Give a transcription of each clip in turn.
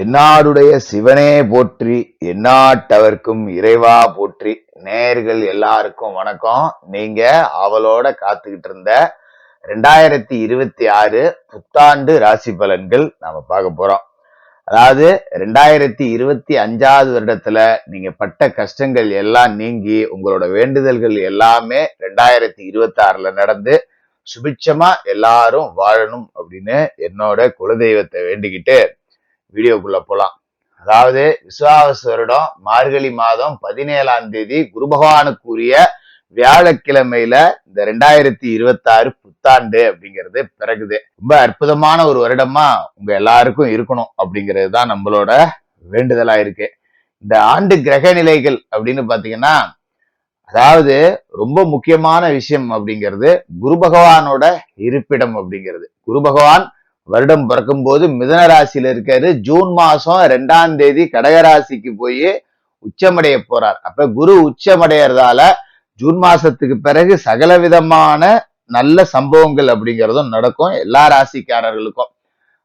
தென்னாடுடைய சிவனே போற்றி எந்நாட்டவர்க்கும் இறைவா போற்றி. நேர்கள் எல்லாருக்கும் வணக்கம். நீங்க அவளோட காத்துக்கிட்டு இருந்த ரெண்டாயிரத்தி இருபத்தி ஆறு புத்தாண்டு ராசி பலன்கள் நாம பார்க்க போறோம். அதாவது ரெண்டாயிரத்தி இருபத்தி அஞ்சாவது வருடத்துல நீங்க பட்ட கஷ்டங்கள் எல்லாம் நீங்கி உங்களோட வேண்டுதல்கள் எல்லாமே ரெண்டாயிரத்தி இருபத்தி ஆறுல நடந்து சுபிட்சமா எல்லாரும் வாழணும் அப்படின்னு என்னோட குலதெய்வத்தை வேண்டிக்கிட்டு வீடியோக்குள்ள போலாம். அதாவது விசுவாவச வருடம் மார்கழி மாதம் பதினேழாம் தேதி குரு பகவானுக்குரிய வியாழக்கிழமையில இந்த ரெண்டாயிரத்தி இருபத்தாறு புத்தாண்டு அப்படிங்கிறது பிறகுது. ரொம்ப அற்புதமான ஒரு வருடமா உங்க எல்லாருக்கும் இருக்கணும் அப்படிங்கிறது தான் நம்மளோட வேண்டுதலா இருக்கு இந்த ஆண்டு கிரக நிலைகள் அப்படின்னு பாத்தீங்கன்னா அதாவது ரொம்ப முக்கியமான விஷயம் அப்படிங்கிறது குரு பகவானோட இருப்பிடம் அப்படிங்கிறது. குரு பகவான் வருடம் பிறக்கும் போது மிதன ராசியில இருக்காரு. ஜூன் மாசம் ரெண்டாம் தேதி கடகராசிக்கு போய் உச்சமடைய போறார். அப்ப குரு உச்சமடையறதால ஜூன் மாசத்துக்கு பிறகு சகல விதமான நல்ல சம்பவங்கள் அப்படிங்கிறதும் நடக்கும். எல்லா ராசிக்காரர்களுக்கும்.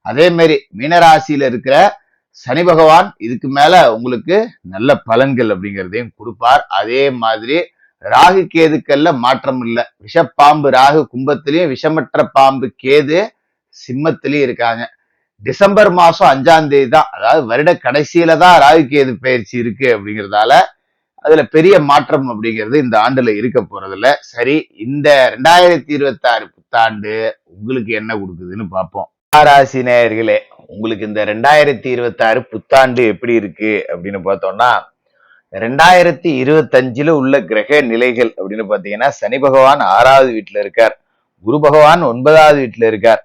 அதே மாதிரி மீனராசியில இருக்கிற சனி பகவான் இதுக்கு மேல உங்களுக்கு நல்ல பலன்கள் அப்படிங்கிறதையும் கொடுப்பார். அதே மாதிரி ராகு கேதுக்கள்ல மாற்றம் இல்லை. விஷப்பாம்பு ராகு கும்பத்திலையும் விஷமற்ற பாம்பு கேது சிம்மத்திலயும் இருக்காங்க. டிசம்பர் மாசம் அஞ்சாம் தேதி தான். அதாவது வருட கடைசியில தான் ராகுகேது பயிற்சி இருக்கு அப்படிங்கிறதால அதுல பெரிய மாற்றம் அப்படிங்கிறது இந்த ஆண்டுல இருக்க போறதுல சரி இந்த ரெண்டாயிரத்தி இருபத்தி ஆறு புத்தாண்டு உங்களுக்கு என்ன கொடுக்குதுன்னு பார்ப்போம். ராசி நேயர்களே உங்களுக்கு இந்த ரெண்டாயிரத்தி இருபத்தி ஆறு புத்தாண்டு எப்படி இருக்கு அப்படின்னு பார்த்தோம்னா ரெண்டாயிரத்தி இருபத்தஞ்சுல உள்ள கிரக நிலைகள் அப்படின்னு பாத்தீங்கன்னா சனி பகவான் ஆறாவது வீட்டுல இருக்கார். குரு பகவான் ஒன்பதாவது வீட்டுல இருக்கார்.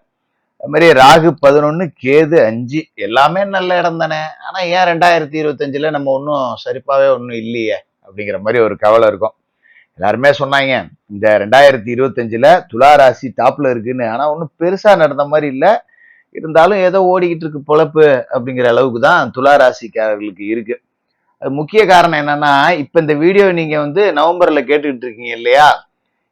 அது மாதிரி ராகு பதினொன்று கேது அஞ்சு எல்லாமே நல்ல இடம் தானே. ஆனால் ஏன் ரெண்டாயிரத்தி இருபத்தஞ்சில் நம்ம ஒன்றும் சரிப்பாகவே ஒன்றும் இல்லையே அப்படிங்கிற மாதிரி ஒரு கவலை இருக்கும். எல்லாருமே சொன்னாங்க இந்த ரெண்டாயிரத்தி இருபத்தஞ்சில் துலா ராசி டாப்பில் இருக்குன்னு. ஆனால் ஒன்றும் பெருசாக நடந்த மாதிரி இல்லை. இருந்தாலும் ஏதோ ஓடிக்கிட்டு இருக்கு பொழப்பு அப்படிங்கிற அளவுக்கு தான் துலா ராசிக்காரர்களுக்கு இருக்கு. அது முக்கிய காரணம் என்னன்னா இப்போ இந்த வீடியோ நீங்கள் வந்து நவம்பரில் கேட்டுக்கிட்டு இருக்கீங்க இல்லையா?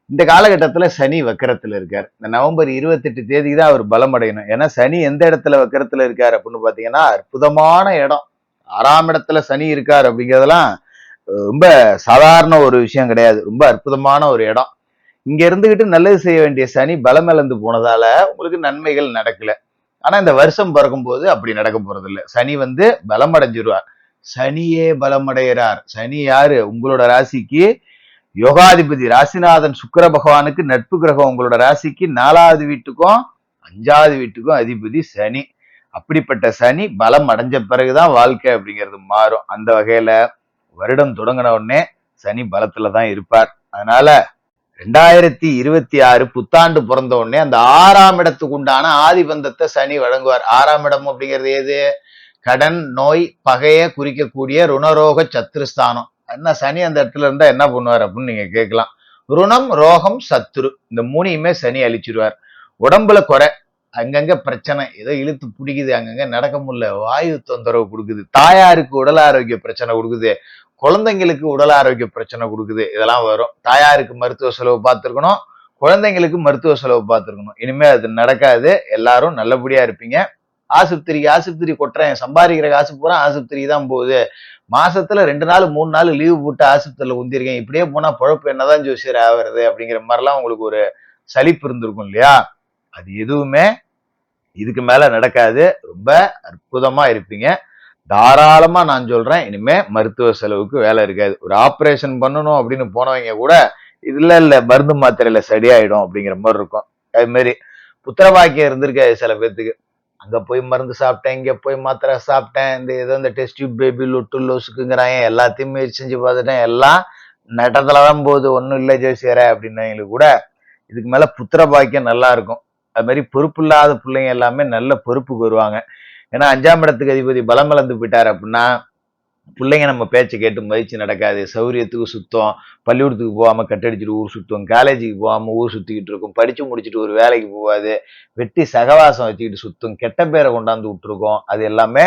இந்த காலகட்டத்தில் சனி வக்கரத்தில் இருக்கார். இந்த நவம்பர் இருபத்தெட்டு தேதி தான் அவர் பலம் அடையணும். ஏன்னா சனி எந்த இடத்துல வக்கரத்தில் இருக்கார் அப்படின்னு பார்த்தீங்கன்னா அற்புதமான இடம். ஆறாம் இடத்துல சனி இருக்கார் அப்படிங்கிறதெல்லாம் ரொம்ப சாதாரண ஒரு விஷயம் கிடையாது. ரொம்ப அற்புதமான ஒரு இடம். இங்க இருந்துகிட்டு நல்லது செய்ய வேண்டிய சனி பலம் இழந்து போனதால உங்களுக்கு நன்மைகள் நடக்கல. ஆனா இந்த வருஷம் பிறக்கும் போது அப்படி நடக்க போகிறதில்ல சனி வந்து பலம் அடைஞ்சிருவார். சனியே பலமடைகிறார் சனி யாரு? உங்களோட ராசிக்கு யோகாதிபதி ராசிநாதன் சுக்கர பகவானுக்கு நட்பு கிரகம். உங்களோட ராசிக்கு நாலாவது வீட்டுக்கும் அஞ்சாவது வீட்டுக்கும் அதிபதி சனி. அப்படிப்பட்ட சனி பலம் அடைஞ்ச பிறகுதான் வாழ்க்கை அப்படிங்கிறது மாறும். அந்த வகையில வருடம் தொடங்கின உடனே சனி பலத்துல தான் இருப்பார். அதனால ரெண்டாயிரத்தி இருபத்தி ஆறு புத்தாண்டு பிறந்த உடனே அந்த ஆறாம் இடத்துக்கு உண்டான ஆதிபந்தத்தை சனி வழங்குவார். ஆறாம் இடம் அப்படிங்கிறது எது? கடன் நோய் பகைய குறிக்கக்கூடிய ருணரோக சத்துருஸ்தானம் என்ன சனி அந்த இடத்துல இருந்தா என்ன பண்ணுவார் அப்படின்னு நீங்க கேட்கலாம். ருணம் ரோகம் சத்துரு இந்த மூணையுமே சனி அழிச்சிருவார். உடம்புல குறை அங்கங்க பிரச்சனை ஏதோ இழுத்து பிடிக்குது அங்கங்க நடக்க முடியல வாயு தொந்தரவு கொடுக்குது தாயாருக்கு உடல் ஆரோக்கிய பிரச்சனை கொடுக்குது குழந்தைங்களுக்கு உடல் ஆரோக்கிய பிரச்சனை கொடுக்குது இதெல்லாம் வரும். தாயாருக்கு மருத்துவ செலவு பார்த்துருக்கணும் குழந்தைங்களுக்கு மருத்துவ செலவு பார்த்துருக்கணும். இனிமே அது நடக்காது எல்லாரும் நல்லபடியா இருப்பீங்க. ஆசுபத்திரிக்கு ஆசுபத்திரி கொட்டுறேன் சம்பாதிக்கிற காசு பூரா ஆஸ்பத்திரி தான் போகுது. மாசத்துல ரெண்டு நாள் மூணு நாள் லீவு போட்டு ஆஸ்பத்திரியில் உந்திருக்கேன். இப்படியே போனா பழப்பு என்னதான் ஜோசியர் ஆகிறது அப்படிங்கிற மாதிரிலாம் உங்களுக்கு ஒரு சலிப்பு இருந்திருக்கும் இல்லையா? அது எதுவுமே இதுக்கு மேல நடக்காது. ரொம்ப அற்புதமா இருப்பீங்க. தாராளமா நான் சொல்றேன் இனிமே மருத்துவ செலவுக்கு வேலை இருக்காது. ஒரு ஆப்ரேஷன் பண்ணணும் அப்படின்னு போனவங்க கூட இதுல இல்ல மருந்து மாத்திரையில சரியாயிடும் அப்படிங்கிற மாதிரி இருக்கும். அது மாதிரி புத்திரவாக்கியம் இருந்திருக்காது சில பேர்த்துக்கு. அங்கே போய் மருந்து சாப்பிட்டேன் இங்கே போய் மாத்திரை சாப்பிட்டேன் இந்த ஏதோ இந்த டெஸ்ட் டியூப் பேபி லொட்டு லோசுக்குங்கிறாங்க எல்லாத்தையும் முயற்சி செஞ்சு பார்த்துட்டேன். எல்லாம் நட்டத்துல தான் போகுது ஒன்றும் இல்லை ஜோசியர அப்படின்னவங்களுக்கு கூட இதுக்கு மேலே புத்திர பாக்கியம் நல்லா இருக்கும். அது மாதிரி பொறுப்பு இல்லாத பிள்ளைங்க எல்லாமே நல்ல பொறுப்புக்கு வருவாங்க. ஏன்னா அஞ்சாம் இடத்துக்கு அதிபதி பலம் இழந்து போயிட்டார் அப்படின்னா பிள்ளைங்க நம்ம பேச்சை கேட்டு மதிச்சு நடக்காது. சௌரியத்துக்கு சுத்தம் பள்ளிக்கூடத்துக்கு போகாமல் கட்டடிச்சிட்டு ஊர் சுத்தம் காலேஜுக்கு போகாமல் ஊர் சுற்றிக்கிட்டு இருக்கும் படித்து முடிச்சுட்டு ஒரு வேலைக்கு போகாது. வெட்டி சகவாசம் வச்சுக்கிட்டு சுத்தம் கெட்ட பேரை கொண்டாந்து விட்டுருக்கோம். அது எல்லாமே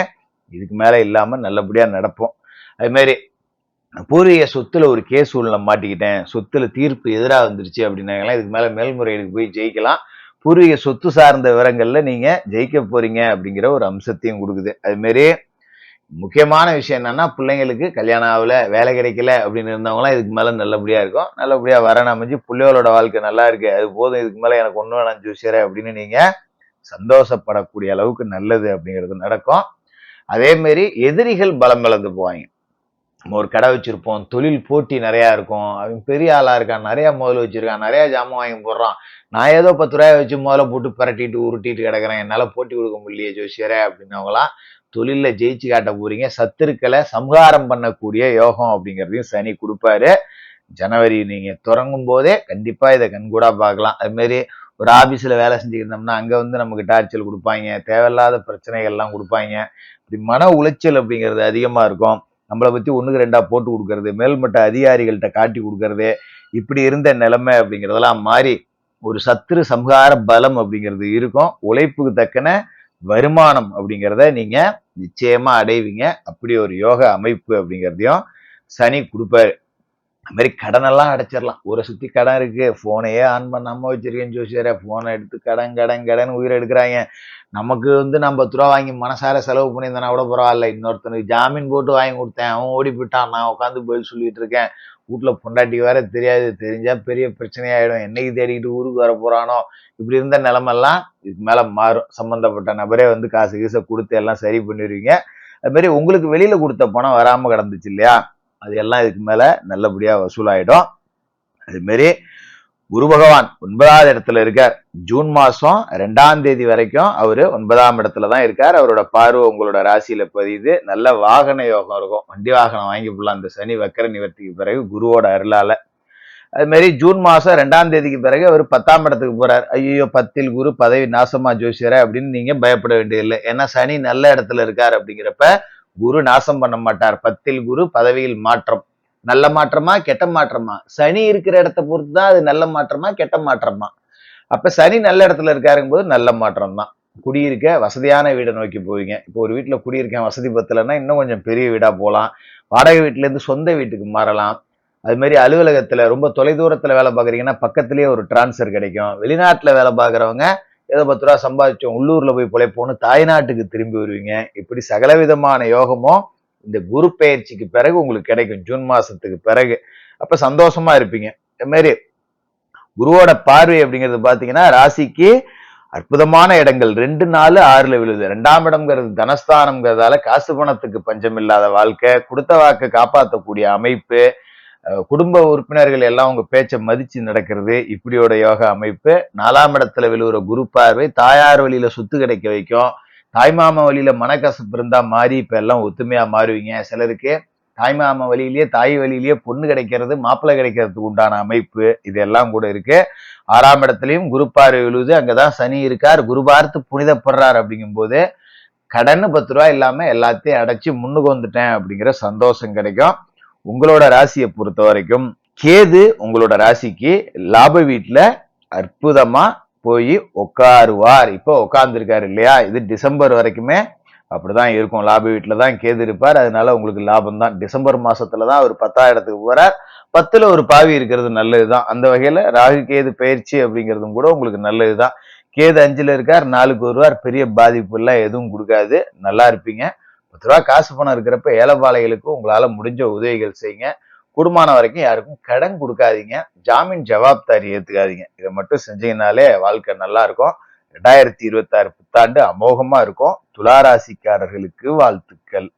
இதுக்கு மேலே இல்லாமல் நல்லபடியாக நடப்போம். அதுமாரி பூர்வீக சொத்துல ஒரு கேஸ் உள்ள மாட்டிக்கிட்டேன். சொத்துல தீர்ப்பு எதிராக வந்துருச்சு அப்படின்னாங்களா இதுக்கு மேல மேல்முறையீடுக்கு போய் ஜெயிக்கலாம். பூர்வீக சொத்து சார்ந்த விவரங்கள்ல நீங்க ஜெயிக்க போறீங்க அப்படிங்கிற ஒரு அம்சத்தையும் கொடுக்குது. அது மாதிரி முக்கியமான விஷயம் என்னன்னா பிள்ளைங்களுக்கு கல்யாணம் ஆகல வேலை கிடைக்கல அப்படின்னு இருந்தவங்களாம் இதுக்கு மேலே நல்லபடியாக இருக்கும். நல்லபடியாக வரணும் அமைஞ்சு பிள்ளைகளோட வாழ்க்கை நல்லா இருக்கு. அது போதும் இதுக்கு மேலே எனக்கு ஒண்ணு வேணாம் ஜூசியரே அப்படின்னு நீங்கள் சந்தோஷப்படக்கூடிய அளவுக்கு நல்லது அப்படிங்கிறது நடக்கும். அதேமாரி எதிரிகள் பலம் இழந்து போவாங்க. நம்ம ஒரு கடை வச்சிருப்போம் தொழில் போட்டி நிறையா இருக்கும். அவன் பெரிய ஆளாக இருக்கான் நிறையா முதல்ல வச்சுருக்கான் நிறையா ஜாமான் வாங்கி போடுறான். நான் ஏதோ பத்து ரூபாய் வச்சு முதல்ல போட்டு பரட்டிட்டு உருட்டிட்டு கிடக்குறேன். என்னால் போட்டி கொடுக்க முடியலையே ஜோசியரே அப்படின்னவங்களாம் தொழில ஜெயிச்சு காட்ட போறீங்க. சத்துருக்களை சம்ஹாரம் பண்ணக்கூடிய யோகம் அப்படிங்கிறதையும் சனி கொடுப்பாரு. ஜனவரி நீங்க தொடங்கும் போதே கண்டிப்பா இதை கண்கூடாக பார்க்கலாம். அது மாதிரி ஒரு ஆபீஸ்ல வேலை செஞ்சுக்கிட்டோம்னா அங்க வந்து நமக்கு டார்ச்சல் கொடுப்பாங்க. தேவையில்லாத பிரச்சனைகள்லாம் கொடுப்பாங்க. இப்படி மன உளைச்சல் அப்படிங்கிறது அதிகமா இருக்கும். நம்மளை பத்தி ஒண்ணுக்கு ரெண்டா போட்டு கொடுக்கறது மேல்மட்ட அதிகாரிகள்கிட்ட காட்டி கொடுக்கறது இப்படி இருந்த நிலைமை அப்படிங்கிறதெல்லாம் மாறி ஒரு சத்துரு சம்ஹார பலம் அப்படிங்கிறது இருக்கும். உழைப்புக்கு தக்கன வருமானம் அப்படிங்கிறத நீங்க நிச்சயமா அடைவீங்க. அப்படி ஒரு யோக அமைப்பு அப்படிங்கிறதையும் சனி கொடுப்பாரு. அது மாதிரி கடனெல்லாம் அடைச்சிடலாம். ஊரை சுத்தி கடன் இருக்கு. போனையே ஆன் பண்ணாம வச்சிருக்கேன் ஜோசியரை. போனை எடுத்து கடன் கடன் கடன் உயிரை எடுக்கிறாங்க. நமக்கு வந்து நம்ம பத்து ரூபா வாங்கி மனசார செலவு பண்ணியிருந்தேனா கூட பரவாயில்ல. இன்னொருத்தனுக்கு ஜாமீன் போட்டு வாங்கி கொடுத்தேன். அவன் ஓடி போயிட்டான். நான் உட்காந்து பதில் சொல்லிட்டு இருக்கேன். வீட்டில் பொண்டாட்டி வேற தெரியாது தெரிஞ்சால் பெரிய பிரச்சனையாயிடும். என்னைக்கு தேடிக்கிட்டு ஊருக்கு வர போகிறானோ இப்படி இருந்த நிலமெல்லாம் இதுக்கு மேலே மாறும். சம்மந்தப்பட்ட நபரே வந்து காசு கீசை கொடுத்து எல்லாம் சரி பண்ணிடுவீங்க. அதுமாரி உங்களுக்கு வெளியில் கொடுத்த பணம் வராமல் கிடந்துச்சு இல்லையா? அது எல்லாம் இதுக்கு மேலே நல்லபடியாக வசூலாயிடும். அதுமாரி குரு பகவான் ஒன்பதாவது இடத்துல இருக்கார். ஜூன் மாசம் ரெண்டாம் தேதி வரைக்கும் அவரு ஒன்பதாம் இடத்துல தான் இருக்கார். அவரோட பார்வை உங்களோட ராசியில பதியுது. நல்ல வாகன யோகம் இருக்கும். வண்டி வாகனம் வாங்கி போடலாம். இந்த சனி வக்கர நிவர்த்திக்கு பிறகு குருவோட அருளால. அது மாதிரி ஜூன் மாசம் ரெண்டாம் தேதிக்கு பிறகு அவர் பத்தாம் இடத்துக்கு போறார். ஐயோ பத்தில் குரு பதவி நாசமா ஜோசியர அப்படின்னு நீங்க பயப்பட வேண்டியதில்லை. ஏன்னா சனி நல்ல இடத்துல இருக்கார் அப்படிங்கிறப்ப குரு நாசம் பண்ண மாட்டார். பத்தில் குரு பதவியில் மாற்றம். நல்ல மாற்றமா கெட்ட மாற்றமா? சனி இருக்கிற இடத்த பொறுத்து தான் அது நல்ல மாற்றமா கெட்ட மாற்றமா? அப்ப சனி நல்ல இடத்துல இருக்காருங்கும் போது நல்ல மாற்றம் தான் குடியிருக்க வசதியான வீடை நோக்கி போவீங்க. இப்போ ஒரு வீட்டில் குடியிருக்கேன் வசதி பத்தலைன்னா இன்னும் கொஞ்சம் பெரிய வீடா போகலாம் வாடகை வீட்டிலேருந்து சொந்த வீட்டுக்கு மாறலாம். அது மாதிரி அலுவலகத்தில் ரொம்ப தொலைதூரத்தில் வேலை பார்க்குறீங்கன்னா பக்கத்துலேயே ஒரு டிரான்ஸ்ஃபர் கிடைக்கும். வெளிநாட்டில் வேலை பார்க்குறவங்க ஏதோ பத்து ரூபா சம்பாதிச்சோம் உள்ளூரில் போய் பிழைப்போன்னு தாய்நாட்டுக்கு திரும்பி வருவீங்க. இப்படி சகல விதமான யோகமும் இந்த குரு பயிற்சிக்கு பிறகு உங்களுக்கு கிடைக்கும். ஜூன் மாசத்துக்கு பிறகு. அப்ப சந்தோஷமா இருப்பீங்க. அது மாதிரி குருவோட பார்வை அப்படிங்கிறது பாத்தீங்கன்னா ராசிக்கு அற்புதமான இடங்கள். ரெண்டு நாலு ஆறுல விழுது. ரெண்டாம் இடம்ங்கிறது தனஸ்தானம்ங்கிறதால காசு பணத்துக்கு பஞ்சம் இல்லாத வாழ்க்கை. கொடுத்த வாக்கை காப்பாற்றக்கூடிய அமைப்பு. குடும்ப உறுப்பினர்கள் எல்லாம் உங்க பேச்சை மதிச்சு நடக்கிறது. இப்படியோட யோகா அமைப்பு. நாலாம் இடத்துல விழுகிற குரு பார்வை தாயார் வழியில சொத்து கிடைக்க வைக்கும். தாய்மாம வழியில மனக்கசப்பு இருந்தா மாறி இப்ப எல்லாம் ஒத்துமையா மாறுவீங்க. சிலருக்கு தாய்மாம வழியிலேயே தாய் வழியிலேயே பொண்ணு கிடைக்கிறது மாப்பிள்ளை கிடைக்கிறதுக்கு உண்டான அமைப்பு இதெல்லாம் கூட இருக்கு. ஆறாம் இடத்துலயும் குருப்பார் எழுது விழுது அங்கதான் சனி இருக்கார். குருபார்த்து புனிதப்படுறார் அப்படிங்கும் போது கடன் பத்து ரூபா இல்லாம எல்லாத்தையும் அடைச்சு முன்னுக்கு வந்துட்டேன் அப்படிங்கிற சந்தோஷம் கிடைக்கும். உங்களோட ராசியை பொறுத்த வரைக்கும் கேது உங்களோட ராசிக்கு லாப வீட்டுல அற்புதமா போய் உட்காருவார் இப்போ உட்காந்துருக்காரு இல்லையா? இது டிசம்பர் வரைக்குமே அப்படிதான் இருக்கும். லாப வீட்டில் தான் கேது இருப்பார். அதனால உங்களுக்கு லாபம் தான் டிசம்பர் மாசத்துல தான் அவர் பத்தாயிரத்துக்கு போறார். பத்துல ஒரு பாவி இருக்கிறது நல்லது தான் அந்த வகையில ராகு கேது பயிற்சி அப்படிங்கிறதும் கூட உங்களுக்கு நல்லது தான் கேது அஞ்சுல இருக்கார் நாலுக்கு வருவார். பெரிய பாதிப்பு எல்லாம் எதுவும் கொடுக்காது. நல்லா இருப்பீங்க. பத்து ரூபா காசு பணம் இருக்கிறப்ப ஏலப்பாளைகளுக்கு உங்களால முடிஞ்ச உதவிகள் செய்யுங்க. குடும்பமான வரைக்கும் யாருக்கும் கடன் கொடுக்காதீங்க. ஜாமீன் ஜவாப்தாரி ஏத்துக்காதீங்க. இதை மட்டும் செஞ்சீங்கனாலே வாழ்க்கை நல்லா இருக்கும். ரெண்டாயிரத்தி இருபத்தாறு புத்தாண்டு அமோகமா இருக்கும். துளாராசிக்காரர்களுக்கு வாழ்த்துக்கள்.